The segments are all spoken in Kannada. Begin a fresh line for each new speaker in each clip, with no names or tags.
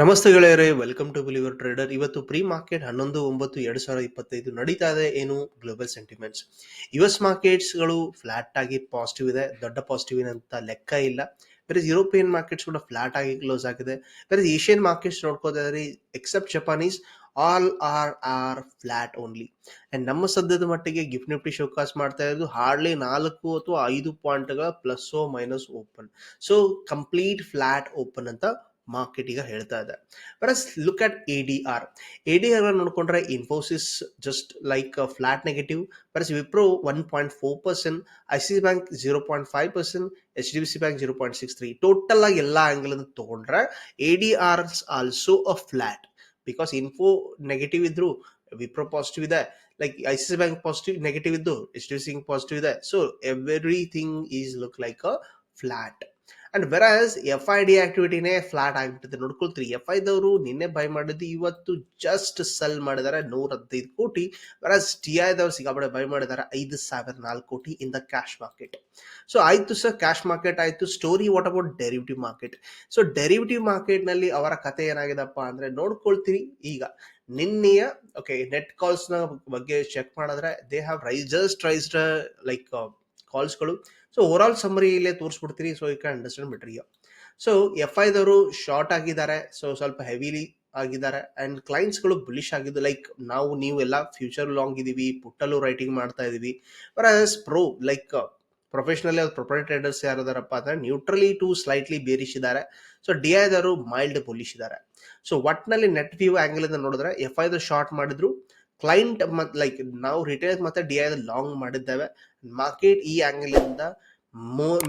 ನಮಸ್ತೆ ಗೆಳೆಯರೇ ವೆಲ್ಕಮ್ ಟು ಬಿಲಿವರ್ ಟ್ರೇಡರ್ ಇವತ್ತು ಪ್ರೀ ಮಾರ್ಕೆಟ್ ಹನ್ನೊಂದು, ಒಂಬತ್ತು, ಎರಡು ಸಾವಿರದ ಇಪ್ಪತ್ತೈದು ನಡೀತಾ ಇದೆ. ಏನು? ಗ್ಲೋಬಲ್ ಸೆಂಟಿಮೆಂಟ್ಸ್ ಯು ಎಸ್ ಮಾರ್ಕೆಟ್ಸ್ಗಳು ಫ್ಲಾಟ್ ಆಗಿ ಪಾಸಿಟಿವ್ ಇದೆ. ದೊಡ್ಡ ಪಾಸಿಟಿವ್ ಏನಂತ ಲೆಕ್ಕ ಇಲ್ಲ. ಬೇರೆ ಯುರೋಪಿಯನ್ ಮಾರ್ಕೆಟ್ಸ್ ಕೂಡ ಫ್ಲಾಟ್ ಆಗಿ ಕ್ಲೋಸ್ ಆಗಿದೆ. ಬೇರೆ Asian markets ನೋಡ್ಕೋದಾದ್ರೆ except Japanese all are are flat only and ನಮ್ಮ ಸದ್ಯದ ಮಟ್ಟಿಗೆ ಗಿಫ್ಟ್ ನಿಫ್ಟಿ ಶೋಕಾಸ್ ಮಾಡ್ತಾ ಇರೋದು ಹಾರ್ಡ್ಲಿ ನಾಲ್ಕು ಅಥವಾ ಐದು ಪಾಯಿಂಟ್ಗಳ plus minus open so complete flat open ಅಂತ ಮಾರ್ಕೆಟ್ ಈಗ ಹೇಳ್ತಾ ಇದೆ. ಬರಸ್ look at A D R A D R ನೋಡ್ಕೊಂಡ್ರೆ Infosys just like flat negative ಬರಸ್ Wipro one point four percent I C bank zero point five percent H D B C bank zero point six three total ಆಗಿ ಎಲ್ಲ ಆಂಗಲ್ ತೊಗೊಂಡ್ರೆ A D R also a flat because Info negative ಇದ್ರು ವಿಪ್ರೋ ಪಾಸಿಟಿವ್ ಇದೆ. Like I C C bank positive negative ಇದ್ದು ಎಚ್ ಡಿ ಸಿ ಪಾಸಿಟಿವ್ ಇದೆ. So everything is look like a flat and whereas F I D ಆಕ್ಟಿವಿಟಿನೇ flat ಆಗಿಬಿಟ್ಟಿದೆ. ನೋಡ್ಕೊಳ್ತೀರಿ ಎಫ್ ಐದವರು ನಿನ್ನೆ ಬೈ ಮಾಡಿದ್ದು ಇವತ್ತು ಜಸ್ಟ್ ಸೆಲ್ ಮಾಡಿದ್ದಾರೆ ನೂರ ಹದಿನೈದು ಕೋಟಿ ವೆರಾಸ್ ಟಿ ಐದವ್ರು ಸಿಗಾಬಡೆ ಬೈ ಮಾಡಿದ್ದಾರೆ ಐದು ಸಾವಿರ ನಾಲ್ಕು crore in the cash market so ಆಯ್ತು ಸರ್ ಕ್ಯಾಶ್ ಮಾರ್ಕೆಟ್ ಆಯ್ತು. Story what about derivative market so derivative ಮಾರ್ಕೆಟ್ನಲ್ಲಿ ಅವರ ಕತೆ ಏನಾಗಿದೆಪ್ಪ ಅಂದ್ರೆ ನೋಡ್ಕೊಳ್ತೀರಿ ಈಗ ನಿನ್ನೆಯ ಓಕೆ ನೆಟ್ ಕಾಲ್ಸ್ನ ಬಗ್ಗೆ ಚೆಕ್ ಮಾಡಿದ್ರೆ they have rise just raised like ಕಾಲ್ಸ್ಗಳು. So over all summary ಇಲ್ಲೇ ತೋರಿಸ್ಬಿಡ್ತೀರಿ ಸೊ ಯು ಕ್ಯಾನ್ ಅಂಡರ್ಸ್ಟ್ಯಾಂಡ್ ಬಿಟ್ರಿ ಸೊ ಎಫ್ ಐದವರು ಶಾರ್ಟ್ ಆಗಿದ್ದಾರೆ. ಸೊ ಸ್ವಲ್ಪ ಹೆವಿಲಿ ಆಗಿದ್ದಾರೆ. ಅಂಡ್ ಕ್ಲೈಂಟ್ಸ್ಗಳು ಬುಲಿಶ್ ಆಗಿದ್ದು ಲೈಕ್ ನಾವು, ನೀವು ಎಲ್ಲ ಫ್ಯೂಚರ್ ಲಾಂಗ್ ಇದೀವಿ, ಪುಟ್ಟಲ್ಲೂ ರೈಟಿಂಗ್ ಮಾಡ್ತಾ ಇದೀವಿ. As pro like professional property traders ಯಾರಿದಾರಪ್ಪ ಅಂದ್ರೆ neutrally to slightly bearish so the ಐದವರು mild bullish ಇದ್ದಾರೆ. ಸೊ ಒಟ್ನಲ್ಲಿ ನೆಟ್ ವ್ಯೂ ಆಂಗಲ್ ಇಂದ ನೋಡಿದ್ರೆ ಎಫ್ ಐದು ಶಾರ್ಟ್ ಮಾಡಿದ್ರು. ಕ್ಲೈಂಟ್ ಮತ್ ಲೈಕ್ ನಾವು ರಿಟೇಲ್ ಮತ್ತೆ ಡಿ ಐ ಲಾಂಗ್ ಮಾಡಿದ್ದೇವೆ. ಮಾರ್ಕೆಟ್ ಈ ಆಂಗಲ್ ಇಂದ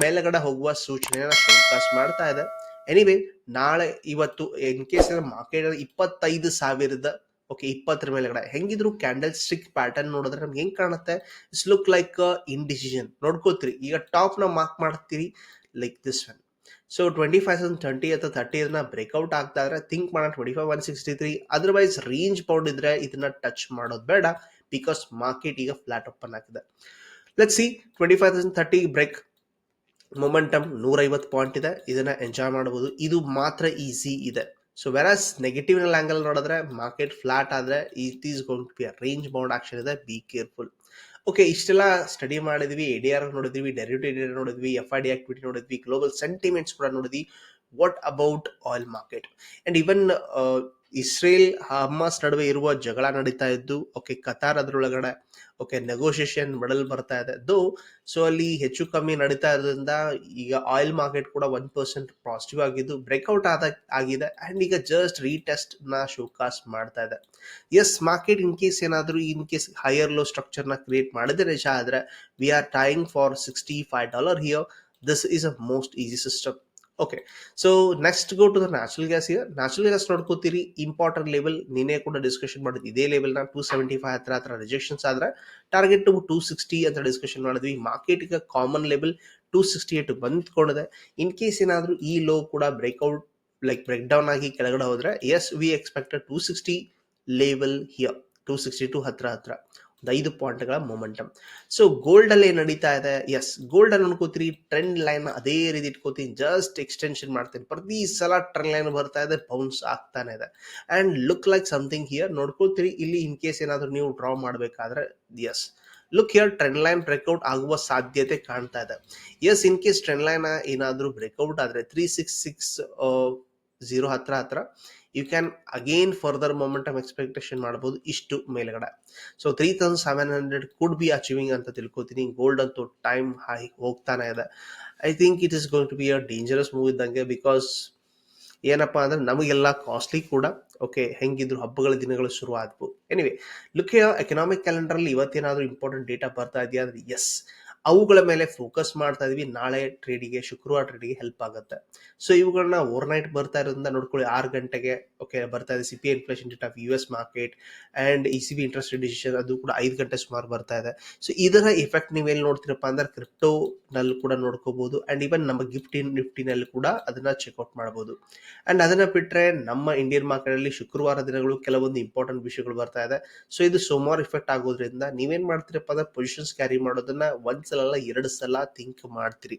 ಮೇಲ್ಗಡೆ ಹೋಗುವ ಸೂಚನೆಯನ್ನು ಶೋಕಾಸ್ ಮಾಡ್ತಾ ಇದೆ. ಎನಿವೇ ನಾಳೆ ಇವತ್ತು ಇನ್ ಕೇಸ್ ಮಾರ್ಕೆಟ್ ಇಪ್ಪತ್ತೈದು ಸಾವಿರದ ಓಕೆ ಇಪ್ಪತ್ತರ ಮೇಲ್ಗಡೆ ಹೆಂಗಿದ್ರು ಕ್ಯಾಂಡಲ್ ಸ್ಟಿಕ್ ಪ್ಯಾಟರ್ನ್ ನೋಡಿದ್ರೆ ನಮ್ಗೆ ಹೆಂಗ್ ಕಾಣುತ್ತೆ? It's look like in decision ನೋಡ್ಕೋತೀರಿ ಈಗ ಟಾಪ್ನ ಮಾರ್ಕ್ ಮಾಡ್ತೀರಿ like this one so twenty five thousand twenty ಅಥವಾ ಇದನ್ನ ಬ್ರೇಕ್ಔಟ್ ಆಗ್ತಾ ಇದ್ರೆ ಥಿಂಕ್ ಮಾಡೋಣ twenty five one sixty three otherwise range bound ಇದ್ರೆ ಇದನ್ನ ಟಚ್ ಮಾಡೋದು ಬೇಡ ಬಿಕಾಸ್ ಮಾರ್ಕೆಟ್ ಈಗ ಫ್ಲಾಟ್ ಓಪನ್ ಆಗಿದೆ. Let see twenty five thousand thirty break momentum ನೂರೈವತ್ತು ಪಾಯಿಂಟ್ ಇದೆ. ಇದನ್ನ ಎಂಜಾಯ್ ಮಾಡಬಹುದು ಇದು ಮಾತ್ರ ಈಸಿ ಇದೆ. ಸೊ ವೆರಾಸ್ ನೆಗೆಟಿವ್ ಆಂಗಲ್ ನೋಡಿದ್ರೆ ಮಾರ್ಕೆಟ್ ಫ್ಲಾಟ್ ಆದರೆ it is going to be range bound action ಇದೆ. ಬಿ ಕೇರ್ಫುಲ್ ಓಕೆ ಇಷ್ಟೆಲ್ಲ ಸ್ಟಡಿ ಮಾಡಿದ್ವಿ ಎ ಡಿ ಆರ್ ನೋಡಿದ್ವಿ ಡೆರಿವಿಟಿವ್ ನೋಡಿದ್ವಿ ಎಫ್ ಐ ಡಿ ಆಕ್ಟಿವಿಟಿ ನೋಡಿದ್ವಿ ಗ್ಲೋಬಲ್ ಸೆಂಟಿಮೆಂಟ್ಸ್ ಕೂಡ ನೋಡಿದ್ವಿ. What about oil market and even Israel Hamas ನಡುವೆ ಇರುವ ಜಗಳ ನಡೀತಾ ಇದ್ದು ಓಕೆ ಕತಾರ್ ಅದರೊಳಗಡೆ ಓಕೆ ನೆಗೋಷಿಯೇಷನ್ ಮೆಡಲ್ ಬರ್ತಾ ಇದೆ. ಅದು ಸೊ ಅಲ್ಲಿ ಹೆಚ್ಚು ಕಮ್ಮಿ ನಡೀತಾ ಇರೋದ್ರಿಂದ ಈಗ ಆಯಿಲ್ ಮಾರ್ಕೆಟ್ ಕೂಡ ಒನ್ ಪರ್ಸೆಂಟ್ ಪಾಸಿಟಿವ್ ಆಗಿದ್ದು ಬ್ರೇಕ್ಔಟ್ ಆದ, ಆಗಿದೆ. ಅಂಡ್ ಈಗ ಜಸ್ಟ್ ರೀಟೆಸ್ಟ್ನ ಶೋಕಾಸ್ ಮಾಡ್ತಾ ಇದೆ. ಎಸ್ ಮಾರ್ಕೆಟ್ ಇನ್ ಕೇಸ್ ಏನಾದರೂ ಇನ್ ಕೇಸ್ ಹೈಯರ್ ಲೋ ಸ್ಟ್ರಕ್ಚರ್ನ ಕ್ರಿಯೇಟ್ ಮಾಡಿದ್ರೆ ನಿಜ ಆದ್ರೆ we are trying for sixty five dollar here this is a most easy system okay so next go to the natural gas here natural gas ನೋಡ್ಕೋತೀರಿ important level ನಿನ್ನೆ ಕೂಡ ಡಿಸ್ಕಷನ್ ಮಾಡಿದ್ವಿ. ಇದೇ ಲೆವೆಲ್ನ ಟೂ ಸೆವೆಂಟಿ ಫೈವ್ ಹತ್ರ ಹತ್ರ ರಿಜೆಕ್ಷನ್ಸ್ ಆದ್ರೆ ಟಾರ್ಗೆಟ್ ಟೂ ಸಿಕ್ಸ್ಟಿ ಅಂತ ಡಿಸ್ಕಷನ್ ಮಾಡಿದ್ವಿ. ಮಾರ್ಕೆಟ್ ಈಗ common level two sixty eight ಬಂದ್ಕೊಂಡಿದೆ. In case ಏನಾದರೂ ಈ ಲೋ ಕೂಡ ಬ್ರೇಕ್ಔಟ್ ಲೈಕ್ ಬ್ರೇಕ್ ಡೌನ್ ಆಗಿ ಕೆಳಗಡೆ ಹೋದ್ರೆ as we expected two sixty level here two sixty to ಹತ್ರ ಹತ್ರ. ಐದು ಪಾಯಿಂಟ್ಗಳ ಮೊಮೆಂಟಮ್. ಸೊ ಗೋಲ್ಡ್ ಅಲ್ಲಿ ನಡೀತಾ ಇದೆ. ಎಸ್ ಗೋಲ್ಡ್ ಅನ್ನು ಅನ್ಕೋತೀರಿ ಟ್ರೆಂಡ್ ಲೈನ್ ಅದೇ ರೀತಿ ಇಟ್ಕೋತೀನಿ ಜಸ್ಟ್ ಎಕ್ಸ್ಟೆನ್ಷನ್ ಮಾಡ್ತೀನಿ. ಪ್ರತಿ ಸಲ ಟ್ರೆಂಡ್ ಲೈನ್ ಬರ್ತಾ ಇದೆ ಬೌನ್ಸ್ ಆಗ್ತಾನೆ ಇದೆ. And look like something here ನೋಡ್ಕೋತೀರಿ ಇಲ್ಲಿ ಇನ್ ಕೇಸ್ ಏನಾದರೂ ನೀವು ಡ್ರಾ ಮಾಡಬೇಕಾದ್ರೆ as look here trend line breakout ಆಗುವ ಸಾಧ್ಯತೆ ಕಾಣ್ತಾ ಇದೆ. As in case trend line ಏನಾದರೂ ಬ್ರೇಕ್ಔಟ್ ಆದ್ರೆ ತ್ರೀ ಸಿಕ್ಸ್ ಸಿಕ್ಸ್ ಝೀರೋ ಹತ್ರ ಹತ್ರ you can again further momentum expectation ಮಾಡಬಹುದು ಇಷ್ಟು ಮೇಲ್ಗಡೆ. So three thousand seven hundred could be achieving ಅಂತ ತಿಳ್ಕೊತೀನಿ. ಗೋಲ್ಡ್ ಅಂತೂ ಟೈಮ್ ಹೈ ಹೋಗ್ತಾನೆ ಇದೆ. I think it is going to be a dangerous move ಇದ್ದಂಗೆ ಬಿಕಾಸ್ ಏನಪ್ಪಾ ಅಂದ್ರೆ ನಮಗೆಲ್ಲ ಕಾಸ್ಟ್ಲಿ ಕೂಡ ಓಕೆ ಹೆಂಗಿದ್ರು ಹಬ್ಬಗಳ ದಿನಗಳು ಶುರು ಆದ್ವು ಎನಿವೆ ಲುಕ್ ಎಕನಾಮಿಕ್ ಕ್ಯಾಲೆಂಡರ್ ಅಲ್ಲಿ ಇವತ್ತೇನಾದ್ರೂ ಇಂಪಾರ್ಟೆಂಟ್ ಡೇಟಾ ಬರ್ತಾ ಇದೆಯಾ ಅಂದ್ರೆ ಎಸ್ ಅವುಗಳ ಮೇಲೆ ಫೋಕಸ್ ಮಾಡ್ತಾ ಇದೀವಿ. ನಾಳೆ ಟ್ರೇಡಿಗೆ ಶುಕ್ರವಾರ ಟ್ರೇಡಿಗೆ ಹೆಲ್ಪ್ ಆಗುತ್ತೆ. ಸೊ ಇವುಗಳನ್ನ ಓವರ್ ನೈಟ್ ಬರ್ತಾ ಇರೋದ್ರಿಂದ ನೋಡ್ಕೊಳ್ಳಿ, ಆರು ಗಂಟೆಗೆ ಓಕೆ ಬರ್ತಾ ಇದೆ C P inflation of U S market and E C B interest decision ಅದು ಕೂಡ ಐದು ಗಂಟೆ ಸುಮಾರು ಬರ್ತಾ ಇದೆ. ಸೊ ಇದರ ಎಫೆಕ್ಟ್ ಎಲ್ಲಿ ನೋಡ್ತೀರಪ್ಪ ಅಂದ್ರೆ ಕ್ರಿಪ್ಟೋ ನಲ್ಲಿ ಕೂಡ ನೋಡ್ಕೋಬಹುದು ಅಂಡ್ ಈವನ್ ನಮ್ಮ ಗಿಫ್ಟ್ ಇನ್ ನಿಫ್ಟಿನಲ್ಲಿ ಕೂಡ ಅದನ್ನ ಚೆಕ್ಔಟ್ ಮಾಡಬಹುದು ಅಂಡ್ ಅದನ್ನ ಬಿಟ್ರೆ ನಮ್ಮ ಇಂಡಿಯನ್ ಮಾರ್ಕೆಟ್ ಅಲ್ಲಿ ಶುಕ್ರವಾರ ದಿನಗಳು ಕೆಲವೊಂದು ಇಂಪಾರ್ಟೆಂಟ್ ವಿಷಯಗಳು ಬರ್ತಾ ಇದೆ. ಸೊ ಇದು ಸೋಮವಾರ ಇಫೆಕ್ಟ್ ಆಗೋದ್ರಿಂದ ನೀವೇನ್ ಮಾಡ್ತೀರಪ್ಪ ಅಂದ್ರೆ ಪೊಸಿಷನ್ಸ್ ಕ್ಯಾರಿ ಮಾಡೋದನ್ನ ಒಂದ್ ಸಲ ಎರಡು ಸಲ ಥಿಂಕ್ ಮಾಡ್ತೀರಿ.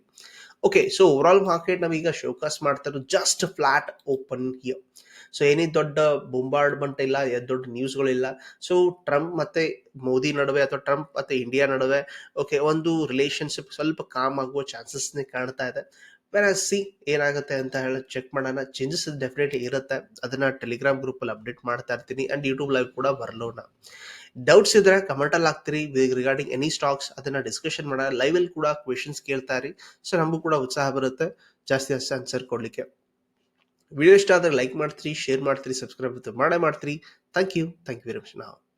ಓಕೆ ಸೊ ಓವರ್ ಮಾರ್ಕೆಟ್ ನಾವೀಗ ಶೋಕಾಸ್ ಮಾಡ್ತಾ ಇರೋದು just flat open here so ಏನೇ ದೊಡ್ಡ ಬೊಂಬಾರ್ಡ್ಮೆಂಟ್ ಇಲ್ಲ ದೊಡ್ಡ ನ್ಯೂಸ್ಗಳಿಲ್ಲ ಸೊ ಟ್ರಂಪ್ ಮತ್ತೆ ಮೋದಿ ನಡುವೆ ಅಥವಾ ಟ್ರಂಪ್ ಮತ್ತೆ ಇಂಡಿಯಾ ನಡುವೆ ಓಕೆ ಒಂದು ರಿಲೇಶನ್ಶಿಪ್ ಸ್ವಲ್ಪ ಕಾಮ್ ಆಗುವ ಚಾನ್ಸಸ್ ಕಾಣ್ತಾ ಇದೆ. ಬೇರೆ ಸಿ ಏನಾಗುತ್ತೆ ಅಂತ ಹೇಳಿ ಚೆಕ್ ಮಾಡೋಣ. ಚೇಂಜಸ್ ಡೆಫಿನೆಟ್ಲಿ ಇರುತ್ತೆ. ಅದನ್ನ ಟೆಲಿಗ್ರಾಮ್ ಗ್ರೂಪ್ ಅಲ್ಲಿ ಅಪ್ಡೇಟ್ ಮಾಡ್ತಾ ಇರ್ತೀನಿ. ಅಂಡ್ ಯೂಟ್ಯೂಬ್ ಲೈವ್ ಕೂಡ ಬರಲೋಣ. ಡೌಟ್ಸ್ ಇದ್ರೆ ಕಮೆಂಟ್ ಅಲ್ಲಿ ಹಾಕ್ತಿರಿ. ರಿಗಾರ್ಡಿಂಗ್ ಎನಿ ಸ್ಟಾಕ್ಸ್ ಅದನ್ನ ಡಿಸ್ಕಷನ್ ಲೈವ್ ಅಲ್ಲಿ ಕೂಡ ಕ್ವೆಶನ್ಸ್ ಕೇಳ್ತಾ ಇರಿ. ಸೊ ನಮಗೂ ಕೂಡ ಉತ್ಸಾಹ ಬರುತ್ತೆ. ಜಾಸ್ತಿ ಜಾಸ್ತಿ ಆನ್ಸರ್ ಕೊಡ್ಲಿಕ್ಕೆ. ವಿಡಿಯೋ ಇಷ್ಟ ಆದ್ರೆ ಲೈಕ್ ಮಾಡ್ತೀರಿ ಶೇರ್ ಮಾಡ್ತೀರಿ ಸಬ್ಸ್ಕ್ರೈಬ್ ಮಾಡೇ ಮಾಡ್ತೀರಿ. Thank you thank you very much ನಾವು